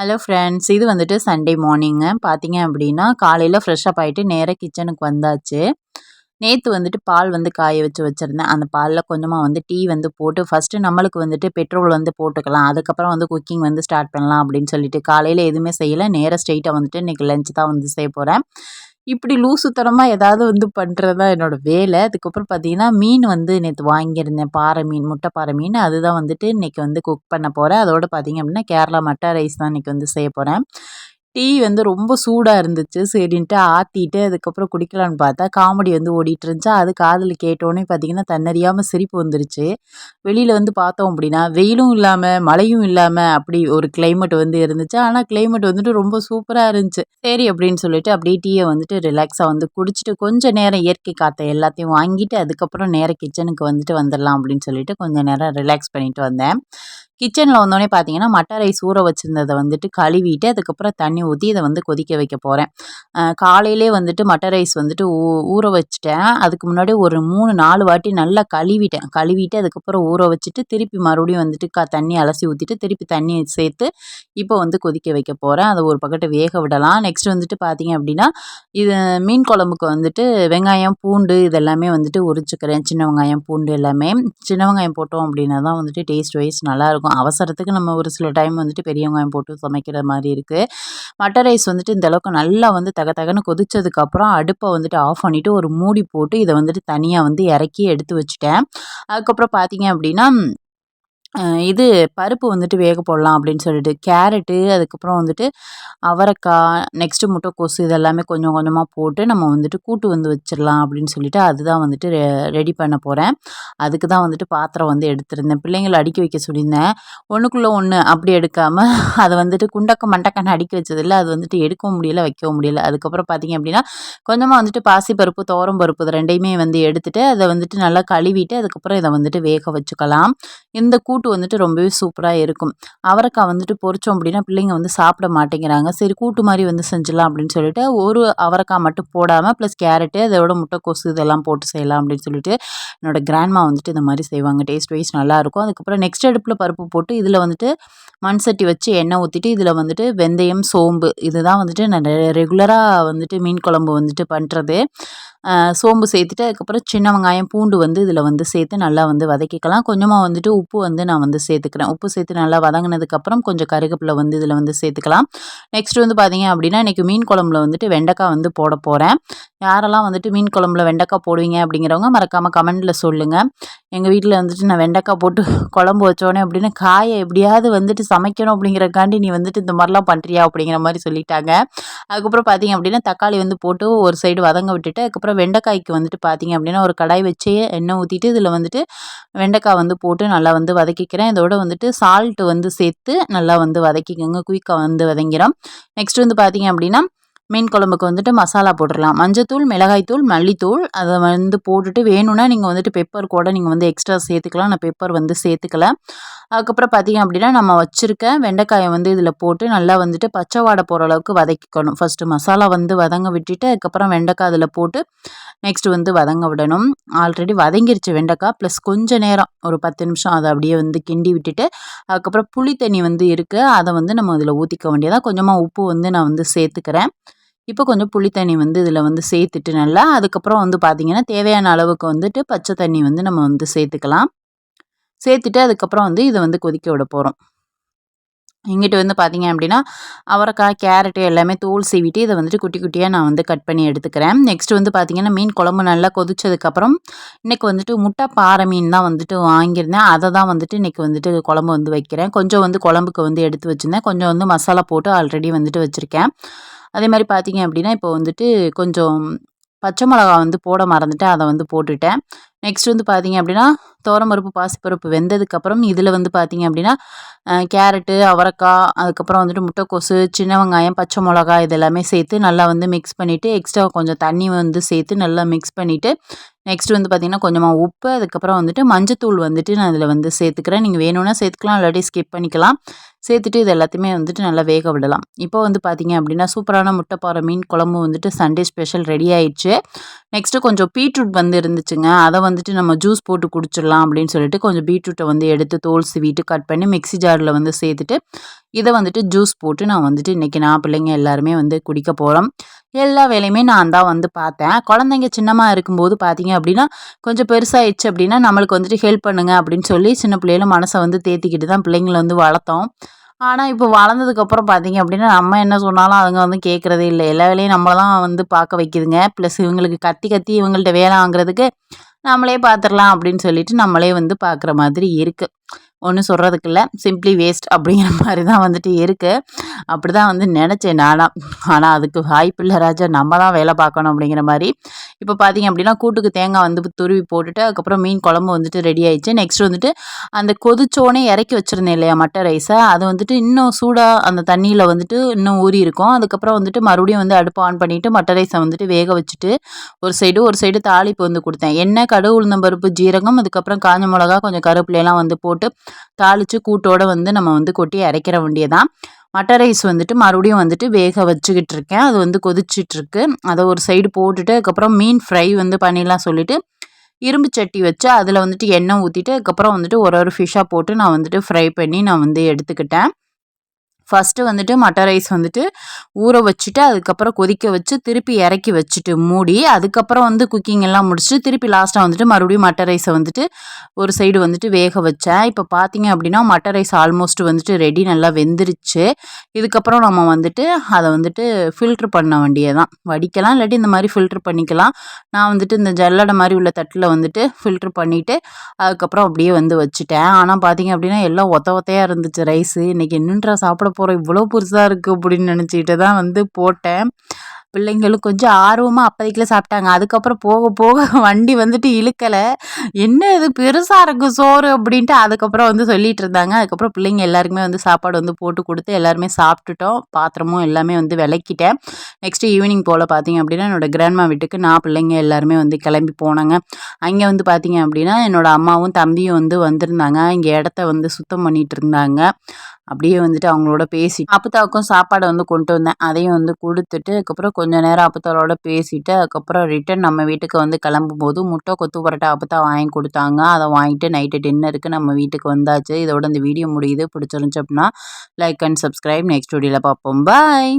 Hello friends இது வந்துட்டு Sunday morning பார்த்தீங்க அப்படின்னா காலையில் ஃப்ரெஷ்ஷப் ஆகிட்டு நேராக கிச்சனுக்கு வந்தாச்சு. நேற்று வந்துட்டு பால் வந்து காய வச்சு வச்சுருந்தேன். அந்த பாலில் கொஞ்சமாக வந்து டீ வந்து போட்டு ஃபஸ்ட்டு நம்மளுக்கு வந்துட்டு பெட்ரோல் வந்து போட்டுக்கலாம். அதுக்கப்புறம் வந்து குக்கிங் வந்து ஸ்டார்ட் பண்ணலாம் அப்படின்னு சொல்லிட்டு காலையில் எதுவுமே செய்யலை. நேராக ஸ்ட்ரெயிட்டாக வந்துட்டு இன்றைக்கி லஞ்ச் தான் வந்து செய்ய போகிறேன் இப்படி லூசுத்தனமாக ஏதாவது வந்து பண்ணுறது தான் என்னோடய வேலை. அதுக்கப்புறம் பார்த்தீங்கன்னா மீன் வந்து நேற்று வாங்கியிருந்தேன். பாறை மீன் முட்டை பாறை மீன். அதுதான் வந்துட்டு இன்றைக்கி வந்து குக் பண்ண போகிறேன் அதோடு பார்த்திங்க அப்படின்னா கேரளா மட்டை ரைஸ் தான் இன்றைக்கி வந்து செய்ய போகிறேன் டீ வந்து ரொம்ப சூடாக இருந்துச்சு. சரின்ட்டு ஆற்றிட்டு அதுக்கப்புறம் குடிக்கலான்னு பார்த்தா காமெடி வந்து ஓடிட்டு இருந்துச்சா அது காதில் கேட்டோன்னே பார்த்தீங்கன்னா தன்னறியாமல் சிரிப்பு வந்துருச்சு. வெளியில் வந்து பார்த்தோம் அப்படின்னா வெயிலும் இல்லாமல் மழையும் இல்லாமல் அப்படி ஒரு கிளைமேட் வந்து இருந்துச்சு. ஆனால் கிளைமேட் வந்துட்டு ரொம்ப சூப்பராக இருந்துச்சு. சரி அப்படின்னு சொல்லிட்டு அப்படியே டீயை வந்துட்டு ரிலாக்ஸாக வந்து குடிச்சிட்டு கொஞ்சம் நேரம் இயற்கை காற்றை எல்லாத்தையும் வாங்கிட்டு அதுக்கப்புறம் நேரம் கிச்சனுக்கு வந்துட்டு வந்துடலாம் அப்படின்னு சொல்லிட்டு கொஞ்சம் நேரம் ரிலாக்ஸ் பண்ணிட்டு வந்தேன். கிச்சனில் வந்தோடனே பார்த்தீங்கன்னா மட்டை ரைஸ் ஊற வச்சுருந்ததை வந்துட்டு கழுவிட்டு அதுக்கப்புறம் தண்ணி ஊற்றி இதை வந்து கொதிக்க வைக்க போகிறேன் காலையிலே வந்துட்டு மட்டர் ரைஸ் வந்துட்டு ஊ ஊற வச்சுட்டேன். அதுக்கு முன்னாடி ஒரு மூணு நாலு வாட்டி நல்லா கழுவிட்டேன். கழுவிட்டு அதுக்கப்புறம் ஊற வச்சுட்டு திருப்பி மறுபடியும் வந்துட்டு க தண்ணி அலசி ஊற்றிட்டு திருப்பி தண்ணி சேர்த்து இப்போ வந்து கொதிக்க வைக்க போகிறேன் அதை ஒரு பக்கத்து வேக விடலாம். நெக்ஸ்ட் வந்துட்டு பார்த்தீங்க அப்படின்னா இது மீன் குழம்புக்கு வந்துட்டு வெங்காயம் பூண்டு இதெல்லாமே வந்துட்டு உரிச்சுக்கிறேன். சின்ன வெங்காயம் பூண்டு எல்லாமே. சின்ன வெங்காயம் போட்டோம் அப்படின்னா தான் வந்துட்டு டேஸ்ட் வைஸ் நல்லாயிருக்கும் இருக்கும். அவசரத்துக்கு நம்ம ஒரு சில டைம் வந்துட்டு பெரிய வெங்காயம் போட்டு சமைக்கிற மாதிரி இருக்குது மட்டர் ரைஸ் வந்துட்டு இந்த அளவுக்கு நல்லா வந்து தக தகன்னு கொதிச்சதுக்கப்புறம் அடுப்பை வந்துட்டு ஆஃப் பண்ணிவிட்டு ஒரு மூடி போட்டு இதை வந்துட்டு தனியாக வந்து இறக்கி எடுத்து வச்சுட்டேன். அதுக்கப்புறம் பார்த்தீங்க அப்படின்னா இது பருப்பு வந்துட்டு வேக போடலாம் அப்படின்னு சொல்லிட்டு. கேரட்டு அதுக்கப்புறம் வந்துட்டு அவரைக்காய் நெக்ஸ்ட்டு முட்டைக்கோசு இதெல்லாமே கொஞ்சம் கொஞ்சமாக போட்டு நம்ம வந்துட்டு கூட்டு வந்து வச்சிடலாம் அப்படின்னு சொல்லிட்டு அதுதான் வந்துட்டு ரெ ரெடி பண்ண போகிறேன் அதுக்கு தான் வந்துட்டு பாத்திரம் வந்து எடுத்திருந்தேன். பிள்ளைங்களை அடுக்கி வைக்க சொல்லியிருந்தேன். ஒன்றுக்குள்ளே ஒன்று அப்படி எடுக்காமல் அதை வந்துட்டு குண்டக்க மண்டக்கன்னு அடுக்கி வச்சதில்ல. அது வந்துட்டு எடுக்கவும் முடியல வைக்கவும் முடியல. அதுக்கப்புறம் பார்த்திங்க அப்படின்னா கொஞ்சமாக வந்துட்டு பாசி பருப்பு தோரம் பருப்பு இது ரெண்டையுமே வந்து எடுத்துகிட்டு அதை வந்துட்டு நல்லா கழுவிட்டு அதுக்கப்புறம் இதை வந்துட்டு வேக வச்சுக்கலாம். இந்த கூட்டு கூட்டு வந்துட்டு ரொம்பவே சூப்பராக இருக்கும். அவரைக்காய் வந்துட்டு பொறிச்சோம் அப்படின்னா பிள்ளைங்க வந்து சாப்பிட மாட்டேங்கிறாங்க. சரி கூட்டு மாதிரி வந்து செஞ்சிடலாம் அப்படின்னு சொல்லிட்டு ஒரு அவரைக்காய் மட்டும் போடாமல் ப்ளஸ் கேரட்டு அதோட முட்டைக்கோசு இதெல்லாம் போட்டு செய்யலாம் அப்படின்னு சொல்லிட்டு என்னோடய கிராண்ட்மா வந்துட்டு இந்த மாதிரி செய்வாங்க. டேஸ்ட் வைஸ் நல்லாயிருக்கும் அதுக்கப்புறம் நெக்ஸ்ட் அடுப்பில் பருப்பு போட்டு இதில் வந்துட்டு மண் சட்டி வச்சு எண்ணெய் ஊற்றிட்டு இதில் வந்துட்டு வெந்தயம் சோம்பு இதுதான் வந்துட்டு நான் ரெகுலராக வந்துட்டு மீன் குழம்பு வந்துட்டு பண்ணுறது சோம்பு சேர்த்துட்டு அதுக்கப்புறம் சின்ன வெங்காயம் பூண்டு வந்து இதில் வந்து சேர்த்து நல்லா வந்து வதக்கிக்கலாம். கொஞ்சமாக வந்துட்டு உப்பு வந்து நான் வந்து சேர்த்துக்கிறேன். உப்பு சேர்த்து நல்லா வதங்கினதுக்கப்புறம் கொஞ்சம் கருகப்பில் வந்து இதில் வந்து சேர்த்துக்கலாம். நெக்ஸ்ட் வந்து பார்த்திங்க அப்படின்னா இன்றைக்கி மீன் குழம்புல வந்துட்டு வெண்டைக்காய் வந்து போட போகிறேன் யாரெல்லாம் வந்துட்டு மீன் குழம்புல வெண்டைக்காய் போடுவீங்க அப்படிங்கிறவங்க மறக்காமல் கமெண்டில் சொல்லுங்கள் எங்கள் வீட்டில் வந்துட்டு நான் வெண்டைக்காய் போட்டு குழம்பு வச்சோடனே அப்படின்னு காயை எப்படியாவது வந்துட்டு சமைக்கணும் அப்படிங்கிறக்காண்டி நீ வந்துட்டு இந்த மாதிரிலாம் பண்ணுறியா அப்படிங்கிற மாதிரி சொல்லிட்டாங்க. அதுக்கப்புறம் பார்த்திங்க அப்படின்னா தக்காளி வந்து போட்டு ஒரு சைடு வதங்க விட்டுட்டு அதுக்கப்புறம் வெண்டைக்காய்க்கு வந்துட்டு பார்த்திங்க அப்படின்னா ஒரு கடாய் வச்சு எண்ணெய் ஊற்றிட்டு இதில் வந்துட்டு வெண்டைக்காய் வந்து போட்டு நல்லா வந்து வதக்கிக்கிறேன். இதோட வந்துட்டு சால்ட்டு வந்து சேர்த்து நல்லா வந்து வதக்கிக்கோங்க. குயிக்காக வந்து வதங்கிறோம் நெக்ஸ்ட் வந்து பார்த்திங்க அப்படின்னா மீன் குழம்புக்கு வந்துட்டு மசாலா போட்டுடலாம். மஞ்சத்தூள் மிளகாய்த்தூள் மல்லித்தூள் அதை வந்து போட்டுட்டு வேணும்னா நீங்கள் வந்துட்டு பெப்பர் கூட நீங்கள் வந்து எக்ஸ்ட்ரா சேர்த்துக்கலாம். நான் பெப்பர் வந்து சேர்த்துக்கல. அதுக்கப்புறம் பார்த்திங்க அப்படின்னா நம்ம வச்சுருக்க வெண்டைக்காயை வந்து இதில் போட்டு நல்லா வந்துட்டு பச்சை வாடை போகிற அளவுக்கு வதக்கிக்கணும். ஃபஸ்ட்டு மசாலா வந்து வதங்க விட்டுட்டு அதுக்கப்புறம் வெண்டைக்காய் அதில் போட்டு நெக்ஸ்ட்டு வந்து வதங்க விடணும். ஆல்ரெடி வதங்கிருச்சு வெண்டைக்காய். ப்ளஸ் கொஞ்சம் நேரம் ஒரு பத்து நிமிஷம் அதை அப்படியே வந்து கிண்டி விட்டுட்டு அதுக்கப்புறம் புளி தண்ணி வந்து இருக்குது அதை வந்து நம்ம இதில் ஊற்றிக்க வேண்டியதாக கொஞ்சமாக உப்பு வந்து நான் வந்து சேர்த்துக்கிறேன். இப்போ கொஞ்சம் புளி தண்ணி வந்து இதில் வந்து சேர்த்துட்டு நல்லா அதுக்கப்புறம் வந்து பார்த்திங்கன்னா தேவையான அளவுக்கு வந்துட்டு பச்சை தண்ணி வந்து நம்ம வந்து சேர்த்துக்கலாம். சேர்த்துட்டு அதுக்கப்புறம் வந்து இதை வந்து கொதிக்க விட போகிறோம் இங்கிட்டு வந்து பார்த்திங்க அப்படின்னா அவரைக்காய் கேரட்டு எல்லாமே தோல் சீவிட்டு இதை வந்துட்டு குட்டி குட்டியாக நான் வந்து கட் பண்ணி எடுத்துக்கிறேன். நெக்ஸ்ட் வந்து பார்த்திங்கன்னா மீன் குழம்பு நல்லா கொதிச்சதுக்கப்புறம் இன்றைக்கி வந்துட்டு முட்டை பாறை மீன் தான் வந்துட்டு வாங்கியிருந்தேன். அதை தான் வந்துட்டு இன்றைக்கி வந்துட்டு குழம்பு வந்து வைக்கிறேன். கொஞ்சம் வந்து குழம்புக்கு வந்து எடுத்து வச்சுருந்தேன். கொஞ்சம் வந்து மசாலா போட்டு ஆல்ரெடி வந்துட்டு வச்சுருக்கேன். அதே மாதிரி பார்த்திங்க அப்படின்னா இப்போ வந்துட்டு கொஞ்சம் பச்சை மிளகா வந்து போட மறந்துட்டேன். அதை வந்து போட்டுட்டேன். நெக்ஸ்ட் வந்து பார்த்திங்க அப்படின்னா தோரம்பருப்பு பாசிப்பருப்பு வெந்ததுக்கப்புறம் இதில் வந்து பார்த்திங்க அப்படின்னா கேரட்டு அவரைக்காய் அதுக்கப்புறம் வந்துட்டு முட்டைக்கோசு சின்ன வெங்காயம் பச்சை மிளகா இதெல்லாமே சேர்த்து நல்லா வந்து மிக்ஸ் பண்ணிவிட்டு எக்ஸ்ட்ரா கொஞ்சம் தண்ணி வந்து சேர்த்து நல்லா மிக்ஸ் பண்ணிவிட்டு நெக்ஸ்ட் வந்து பார்த்திங்கன்னா கொஞ்சமாக உப்பு அதுக்கப்புறம் வந்துட்டு மஞ்சத்தூள் வந்துட்டு நான் இதில் வந்து சேர்த்துக்கிறேன். நீங்கள் வேணும்னா சேர்த்துக்கலாம் இல்லாட்டி ஸ்கிப் பண்ணிக்கலாம். சேர்த்துட்டு இது எல்லாத்தையுமே வந்துட்டு நல்லா வேக விடலாம். இப்போ வந்து பார்த்திங்க அப்படின்னா சூப்பரான முட்டைப்பாறை மீன் குழம்பு வந்துட்டு சண்டே ஸ்பெஷல் ரெடி ஆயிடுச்சு. நெக்ஸ்ட்டு கொஞ்சம் பீட்ரூட் வந்து இருந்துச்சுங்க. அதை வந்துட்டு நம்ம ஜூஸ் போட்டு குடிச்சிடலாம் அப்படின்னு சொல்லிட்டு கொஞ்சம் பீட்ரூட்டை வந்து எடுத்து தோல் சீவிட்டு கட் பண்ணி மிக்ஸி ஜாரில் வந்து சேர்த்துட்டு இதை வந்துட்டு ஜூஸ் போட்டு நான் வந்துட்டு இன்றைக்கி நான் பிள்ளைங்க எல்லாருமே வந்து குடிக்க போகிறோம் எல்லா வேலையுமே நான் தான் வந்து பார்த்தேன். குழந்தைங்க சின்னமாக இருக்கும்போது பார்த்தீங்க அப்படின்னா கொஞ்சம் பெருசாகிடுச்சு அப்படின்னா நம்மளுக்கு வந்துட்டு ஹெல்ப் பண்ணுங்க அப்படின்னு சொல்லி சின்ன பிள்ளைகளும் மனசை வந்து தேத்திக்கிட்டு தான் பிள்ளைங்களை வந்து வளர்த்தோம். ஆனால் இப்போ வளர்ந்ததுக்கப்புறம் பார்த்தீங்க அப்படின்னா நம்ம என்ன சொன்னாலும் அதுங்க வந்து கேட்குறதே இல்லை. எல்லா வேலையும் நம்மளை தான் வந்து பார்க்க வைக்குதுங்க. ப்ளஸ் இவங்களுக்கு கத்தி கத்தி இவங்கள்ட்ட வேலை வாங்குறதுக்கு நம்மளே பார்த்துடலாம் அப்படின்னு சொல்லிட்டு நம்மளே வந்து பார்க்குற மாதிரி இருக்குது ஒன்றும் சொல்கிறதுக்கு இல்லை. சிம்ப்ளி வேஸ்ட் அப்படிங்கிற மாதிரி தான் வந்துட்டு இருக்குது அப்படி தான் வந்து நினச்சேன் நானாக ஆனால் அதுக்கு வாய்ப்பு இல்லை ராஜா. நம்ம தான் வேலை பார்க்கணும் அப்படிங்கிற மாதிரி. இப்போ பார்த்தீங்க அப்படின்னா கூட்டுக்கு தேங்காய் வந்து துருவி போட்டுட்டு அதுக்கப்புறம் மீன் குழம்பு வந்துட்டு ரெடி ஆயிடுச்சு. நெக்ஸ்ட் வந்துட்டு அந்த கொதிச்சோனே இறக்கி வச்சுருந்தேன் இல்லையா மட்டை ரைஸை அது வந்துட்டு இன்னும் சூடாக அந்த தண்ணியில் வந்துட்டு இன்னும் ஊறி இருக்கும். அதுக்கப்புறம் வந்துட்டு மறுபடியும் வந்து அடுப்பு ஆன் பண்ணிவிட்டு மட்டை ரைஸை வந்துட்டு வேக வச்சுட்டு ஒரு சைடு ஒரு சைடு தாளிப்பு வந்து கொடுத்தேன். எண்ணெய் கடுகு உளுந்தம்பருப்பு ஜீரகம் அதுக்கப்புறம் காஞ்ச மிளகா கொஞ்சம் கருவேப்பிலையெல்லாம் வந்து போட்டு தாளித்து கூட்டோடு வந்து நம்ம வந்து கொட்டி அரைக்கிற வேண்டியதான் மட்டை ரைஸ் வந்துட்டு மறுபடியும் வந்துட்டு வேக வச்சுக்கிட்டு இருக்கேன் அது வந்து கொதிச்சிட்ருக்கு அதை ஒரு சைடு போட்டுட்டு அதுக்கப்புறம் மீன் ஃப்ரை வந்து பண்ணிடலாம் சொல்லிவிட்டு இரும்பு சட்டி வச்சு அதில் வந்துட்டு எண்ணெய் ஊற்றிட்டு அதுக்கப்புறம் வந்துட்டு ஒரு ஒரு ஃபிஷ்ஷாக போட்டு நான் வந்துட்டு ஃப்ரை பண்ணி நான் வந்து எடுத்துக்கிட்டேன். ஃபஸ்ட்டு வந்துட்டு மட்டர் ரைஸ் வந்துட்டு ஊற வச்சுட்டு அதுக்கப்புறம் கொதிக்க வச்சு திருப்பி இறக்கி வச்சுட்டு மூடி அதுக்கப்புறம் வந்து குக்கிங் எல்லாம் முடிச்சுட்டு திருப்பி லாஸ்ட்டாக வந்துட்டு மறுபடியும் மட்டை ரைஸை வந்துட்டு ஒரு சைடு வந்துட்டு வேக வச்சேன். இப்போ பார்த்தீங்க அப்படின்னா மட்டர் ரைஸ் ஆல்மோஸ்ட் வந்துட்டு ரெடி நல்லா வெந்துருச்சு. இதுக்கப்புறம் நம்ம வந்துட்டு அதை வந்துட்டு ஃபில்ட்ரு பண்ண வேண்டியதான் வடிக்கலாம் இல்லாட்டி இந்த மாதிரி ஃபில்ட்ரு பண்ணிக்கலாம். நான் வந்துட்டு இந்த ஜல்லடை மாதிரி உள்ள தட்டில் வந்துட்டு ஃபில்ட்ரு பண்ணிவிட்டு அதுக்கப்புறம் அப்படியே வந்து வச்சுட்டேன். ஆனால் பார்த்தீங்க அப்படின்னா எல்லாம் ஒத்த ஒத்தையாக இருந்துச்சு ரைஸு இன்றைக்கி என்னன்றா சாப்பிட போகிறோம் இவ்வளோ பெருசாக இருக்குது அப்படின்னு நினச்சிக்கிட்டு தான் வந்து போட்டேன். பிள்ளைங்களும் கொஞ்சம் ஆர்வமாக அப்போதைக்கில் சாப்பிட்டாங்க. அதுக்கப்புறம் போக போக வண்டி வந்துட்டு இழுக்கலை. என்ன இது? பெருசாக இருக்குது சோறு அப்படின்ட்டு அதுக்கப்புறம் வந்து சொல்லிகிட்டு இருந்தாங்க. அதுக்கப்புறம் பிள்ளைங்க எல்லாருக்குமே வந்து சாப்பாடு வந்து போட்டு கொடுத்து எல்லாருமே சாப்பிட்டுட்டோம். பாத்திரமும் எல்லாமே வந்து விளக்கிட்டேன். நெக்ஸ்ட்டு ஈவினிங் போல் பார்த்தீங்க அப்படின்னா என்னோடய கிராண்ட்மா வீட்டுக்கு நான் பிள்ளைங்க எல்லாருமே வந்து கிளம்பி போனாங்க. அங்கே வந்து பார்த்தீங்க அப்படின்னா என்னோடய அம்மாவும் தம்பியும் வந்து வந்திருந்தாங்க. இங்கே இடத்த வந்து சுத்தம் பண்ணிகிட்டு இருந்தாங்க. அப்படியே வந்துட்டு அவங்களோட பேசி அப்பத்தாவுக்கும் சாப்பாடை வந்து கொண்டு வந்தேன். அதையும் வந்து கொடுத்துட்டு அதுக்கப்புறம் கொஞ்சம் நேரம் அப்பத்தாவோட பேசிட்டு அதுக்கப்புறம் ரிட்டன் நம்ம வீட்டுக்கு வந்து கிளம்பும்போது முட்டை கொத்து பரோட்டா அப்பத்தா வாங்கி கொடுத்தாங்க. அதை வாங்கிட்டு நைட்டு டின்னருக்கு நம்ம வீட்டுக்கு வந்தாச்சு. இதோட இந்த வீடியோ முடியுது. பிடிச்சிருந்துச்சு அப்படின்னா லைக் அண்ட் சப்ஸ்கிரைப் நெக்ஸ்ட் வீடியோவில் பார்ப்போம். பாய்